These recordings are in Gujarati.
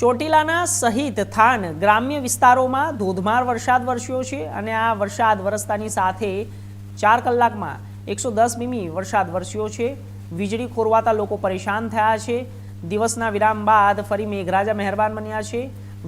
ચોટીલાના સહિત થાન ગ્રામ્ય વિસ્તારોમાં ધોધમાર વરસાદ વરસ્યો છે અને આ વરસાદ વરસતાની સાથે ચાર કલાકમાં એકસો દસ મીમી વરસાદ વરસ્યો છે. વીજળી ખોરવાતા લોકો પરેશાન થયા છે. દિવસના વિરામ બાદ ફરી મેઘરાજા મહેરબાન બન્યા છે.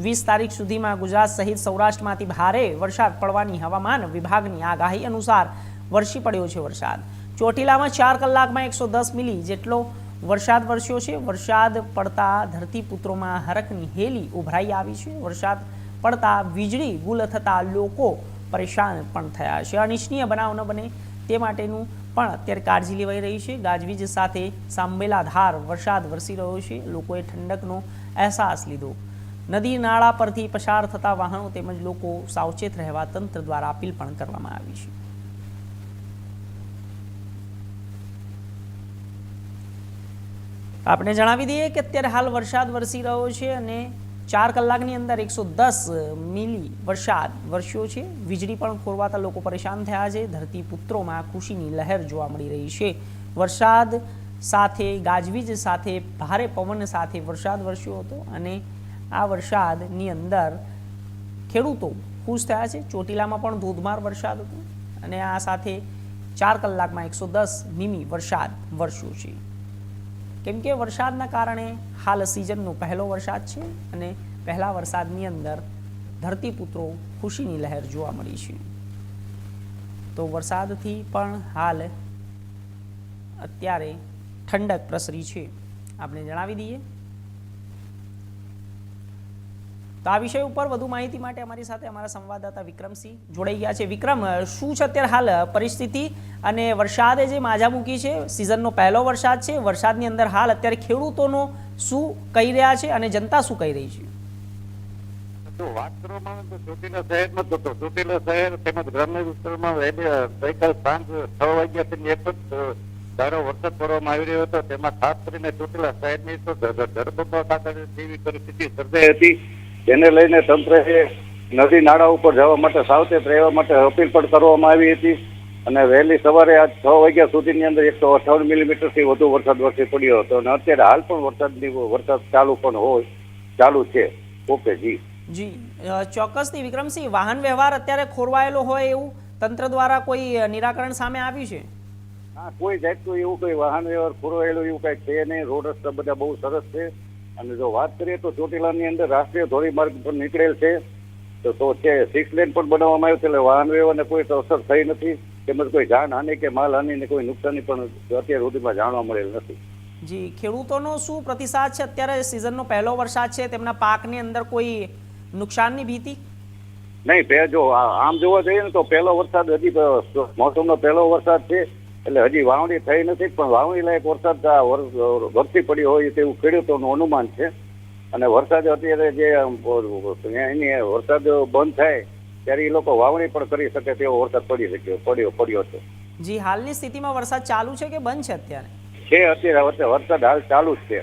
વીસ તારીખ સુધીમાં ગુજરાત સહિત સૌરાષ્ટ્રમાંથી ભારે વરસાદ પડવાની હવામાન વિભાગની આગાહી અનુસાર વરસી પડ્યો છે વરસાદ. ચોટીલામાં ચાર કલાકમાં એકસો દસ મિલી જેટલો વરસાદ વરસ્યો છે. વરસાદ પડતા ધરતીપુત્રોમાં હરકની હેલી ઉભરાઈ આવી છે. વરસાદ પડતા વીજળી ગુલ થતા લોકો પરેશાન પણ થયા છે. અનિચ્છનીય બનાવ ન બને તે માટેનું પણ અત્યારે કાળજી લેવાઈ રહી છે. ગાજવીજ સાથે સાંભેલા ધાર વરસાદ વરસી રહ્યો છે. લોકોએ ઠંડકનો અહેસાસ લીધો. નદી નાળા પરથી પસાર થતા વાહનો તેમજ લોકો સાવચેત રહેવા તંત્ર દ્વારા અપીલ પણ કરવામાં આવી છે. આપણે જણાવી દઈએ કે અત્યારે હાલ વરસાદ વરસી રહ્યો છે અને ચાર કલાકની અંદર એકસો દસ મિલી વરસાદ વરસ્યો છે. વીજળી પણ ખોરવાતા લોકો પરેશાન થયા છે. ધરતી પુત્રોમાં ખુશીની લહેર જોવા મળી રહી છે. વરસાદ સાથે, ગાજવીજ સાથે, ભારે પવન સાથે વરસાદ વરસ્યો હતો અને આ વરસાદની અંદર ખેડૂતો ખુશ થયા છે. ચોટીલામાં પણ ધોધમાર વરસાદ હતો અને આ સાથે ચાર કલાકમાં એકસો દસ મીમી વરસાદ વરસ્યો છે. કેમ કે વરસાદના કારણે હાલ સિઝનનો પહેલો વરસાદ છે અને પહેલા વરસાદની અંદર ધરતીપુત્રો ખુશીની લહેર જોવા મળી છે. તો વરસાદથી પણ હાલ અત્યારે ઠંડક પ્રસરી છે. આપણે જણાવી દઈએ તો આ વિષય ઉપર વધુ માહિતી માટે અમારી સાથે અમારા સંવાદદાતા વિક્રમસિંહ જોડાઈ ગયા છે. વિક્રમ શું છે અત્યારે હાલ પરિસ્થિતિ? અને વરસાદે જે માજા મૂકી છે, સિઝનનો પહેલો વરસાદ છે, વરસાદની અંદર હાલ અત્યારે ખેડૂતોનો શું કહી રહ્યા છે અને જનતા શું કહી રહી છે? શહેર ધારો વરસાદ પડવામાં આવી રહ્યો હતો. તેમાં ખાસ કરીને ચોટીલા શહેરની તો ધરબંધો ખાતે જેવી પરિસ્થિતિ સર્જાઈ હતી. તેને લઈને તંત્રએ નદી નાળા ઉપર જવા માટે સાવચેત રહેવા માટે અપીલ પણ કરવામાં આવી હતી. અને વહેલી સવારે આજ છ વાગ્યા સુધીની અંદર એકસો અઠાવન મિલીમીટરથી વધુ વરસાદ વરસી પડ્યો હતો. અને અત્યારે હાલ પણ વરસાદની વરસાદ ચાલુ પણ હોય ચાલુ છે. ઓકે જી. જી. ચોક્કસથી વિક્રમસિંહ વાહન વ્યવહાર અત્યારે ખોરવાયેલો હોય એવું તંત્ર દ્વારા કોઈ નિરાકરણ સામે આવ્યું છે? હા કોઈ જાતનું એવું કોઈ વાહન વ્યવહાર ખોરવાયેલું એવું કાંઈ છે નહીં. રોડ રસ્તા બધા બહુ સરસ છે. અને જો વાત કરીએ તો ચોટીલાની અંદર રાષ્ટ્રીય ધોરીમાર્ગ પર નીકળેલ છે તો તો છે સિક્સ લેન પણ બનાવવામાં આવ્યું છે એટલે વાહન વ્યવહારને કોઈ તો અસર થઈ નથી તેમજ કોઈ જાનહાનિ કે માલહાનિને કોઈ નુકસાની પણ અત્યાર સુધીમાં જાણવા મળેલ નથી. જી ખેડૂતોનો શું પ્રતિસાદ છે? અત્યારે સિઝનનો પહેલો વરસાદ છે તેમના પાકની અંદર કોઈ નુકસાનની ભીતિ? નહીં જો આમ જોવા જઈએ ને તો પહેલો વરસાદ હજી મોસમનો પહેલો વરસાદ છે એટલે હજી વાવણી થઈ નથી પણ વાવણી લાયક વરસાદ વરસી પડ્યો હોય તેવું ખેડૂતોનું અનુમાન છે. અને વરસાદ અત્યારે જે એની વરસાદ બંધ થાય ત્યારે એ લોકો વાવણી પણ કરી શકે તેવો વરસાદ પડી શક્યો પડ્યો પડ્યો છે. જી હાલની સ્થિતિમાં વરસાદ ચાલુ છે કે બંધ છે અત્યારે? છે અત્યારે વરસાદ હાલ ચાલુ જ છે.